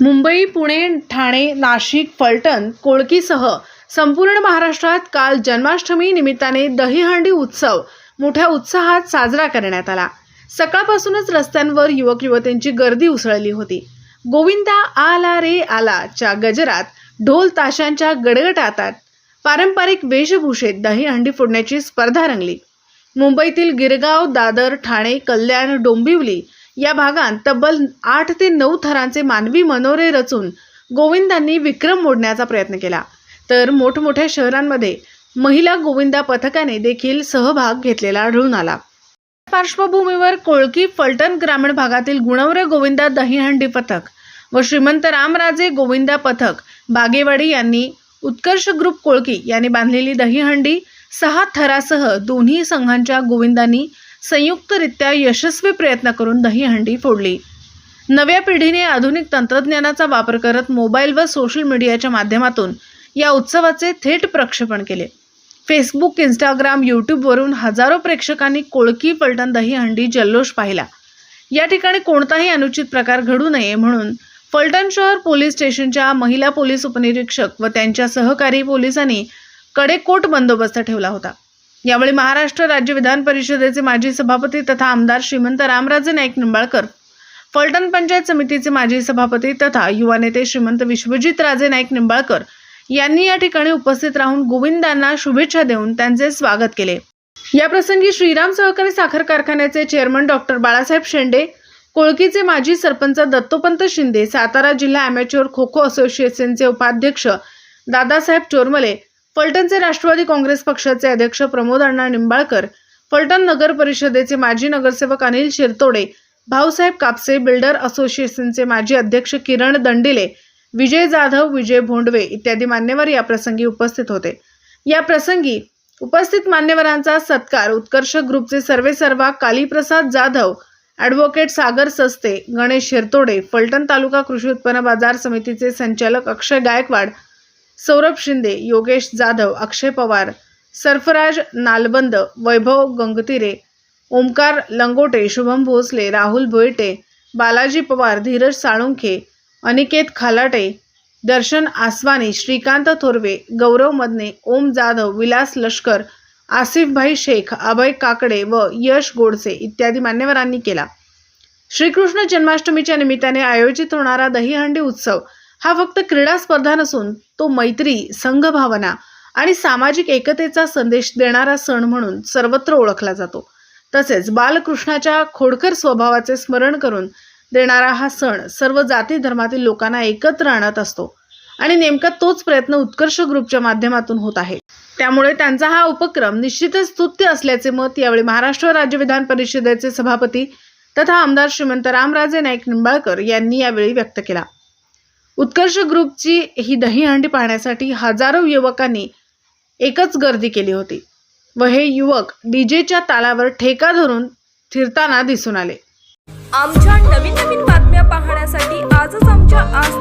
मुंबई पुणे ठाणे नाशिक फलटण कोळकीसह संपूर्ण महाराष्ट्रात काल जन्माष्टमी निमित्ताने दहीहंडी उत्सव मोठ्या उत्साहात साजरा करण्यात आला. सकाळपासूनच रस्त्यांवर युवक युवतींची गर्दी उसळली होती. गोविंदा आला रे आला च्या गजरात ढोल ताशांच्या गडगडाटात पारंपरिक वेशभूषेत दहीहंडी फोडण्याची स्पर्धा रंगली. मुंबईतील गिरगाव दादर ठाणे कल्याण डोंबिवली या भागात तब्बल आठ ते नऊ थरांचे मानवी मनोरे रचून गोविंदांनी विक्रम मोडण्याचा प्रयत्न केला. तर मोठमोठ्या शहरांमध्ये महिला गोविंदा पथकाने देखील सहभाग घेतलेला आढळून आला. पार्श्वभूमीवर कोळकी फलटण ग्रामीण भागातील गुणवरे गोविंदा दहीहंडी पथक व श्रीमंत रामराजे गोविंदा पथक बागेवाडी यांनी उत्कर्ष ग्रुप कोळकी यांनी बांधलेली दहीहंडी सहा थरासह दोन्ही संघांच्या गोविंदांनी संयुक्तरित्या यशस्वी प्रयत्न करून दहीहंडी फोडली. नव्या पिढीने आधुनिक तंत्रज्ञानाचा वापर करत मोबाईल व सोशल मीडियाच्या माध्यमातून या उत्सवाचे थेट प्रक्षेपण केले. फेसबुक इंस्टाग्राम यूट्यूबवरून हजारो प्रेक्षकांनी कोळकी पलटण दहीहंडी जल्लोष पाहिला. या ठिकाणी कोणताही अनुचित प्रकार घडू नये म्हणून फलटण शहर पोलीस स्टेशनच्या महिला पोलीस उपनिरीक्षक व त्यांच्या सहकारी पोलिसांनी कडेकोट बंदोबस्त ठेवला होता. यावेळी महाराष्ट्र राज्य विधान परिषदेचे माजी सभापती तथा आमदार श्रीमंत रामराजे नाईक निंबाळकर फलटण पंचायत समितीचे माजी सभापती तथा युवा नेते श्रीमंत विश्वजित राजे नाईक निंबाळकर यांनी या ठिकाणी उपस्थित राहून गोविंदांना शुभेच्छा देऊन त्यांचे स्वागत केले. याप्रसंगी श्रीराम सहकारी साखर कारखान्याचे चेअरमन डॉक्टर बाळासाहेब शेंडे कोळकीचे माजी सरपंच दत्तोपंत शिंदे सातारा जिल्हा अमॅच्युअर खो खो असोसिएशनचे उपाध्यक्ष दादासाहेब चोरमले फलटणचे राष्ट्रवादी काँग्रेस पक्षाचे अध्यक्ष प्रमोद अण्णा निंबाळकर फलटण नगर परिषदेचे माजी नगरसेवक अनिल शिरतोडे भाऊसाहेब कापसे बिल्डर असोसिएशनचे माजी अध्यक्ष किरण दंडिले विजय जाधव विजय भोंडवे इत्यादी मान्यवर या प्रसंगी उपस्थित होते. या प्रसंगी उपस्थित मान्यवरांचा सत्कार उत्कर्ष ग्रुपचे सर्वेसर्वा कालीप्रसाद जाधव ॲडव्होकेट सागर सस्ते गणेश शिरतोडे फलटण तालुका कृषी उत्पन्न बाजार समितीचे संचालक अक्षय गायकवाड सौरभ शिंदे योगेश जाधव अक्षय पवार सरफराज नालबंद वैभव गंगतिरे ओमकार लंगोटे शुभम भोसले राहुल भोयटे बालाजी पवार धीरज साळुंखे अनिकेत खालाटे दर्शन आसवानी श्रीकांत थोरवे गौरव मदने ओम जाधव विलास लष्कर आसिफभाई शेख अभय काकडे व यश गोडसे इत्यादी मान्यवरांनी केला. श्रीकृष्ण जन्माष्टमीच्या निमित्ताने आयोजित होणारा दहीहंडी उत्सव हा फक्त क्रीडा स्पर्धा नसून तो मैत्री संघभावना आणि सामाजिक एकतेचा संदेश देणारा सण म्हणून सर्वत्र ओळखला जातो. तसेच बालकृष्णाच्या खोडकर स्वभावाचे स्मरण करून देणारा हा सण सर्व जाती धर्मातील लोकांना एकत्र आणत असतो आणि नेमका तोच प्रयत्न उत्कर्ष ग्रुपच्या माध्यमातून होत आहे. त्यामुळे त्यांचा हा उपक्रम निश्चितच स्तुत्य असल्याचे मत यावेळी महाराष्ट्र राज्य विधान परिषदेचे सभापती तथा आमदार श्रीमंत रामराजे नाईक निंबाळकर यांनी यावेळी व्यक्त केला. उत्कर्ष ग्रुपची ही दहीहंडी पाहण्यासाठी हजारो युवकांनी एकच गर्दी केली होती व हे युवक डीजेच्या तालावर ठेका धरून फिरताना दिसून आले. आमच्या नवीन नवीन बातम्या पाहण्यासाठी आजच आमच्या आज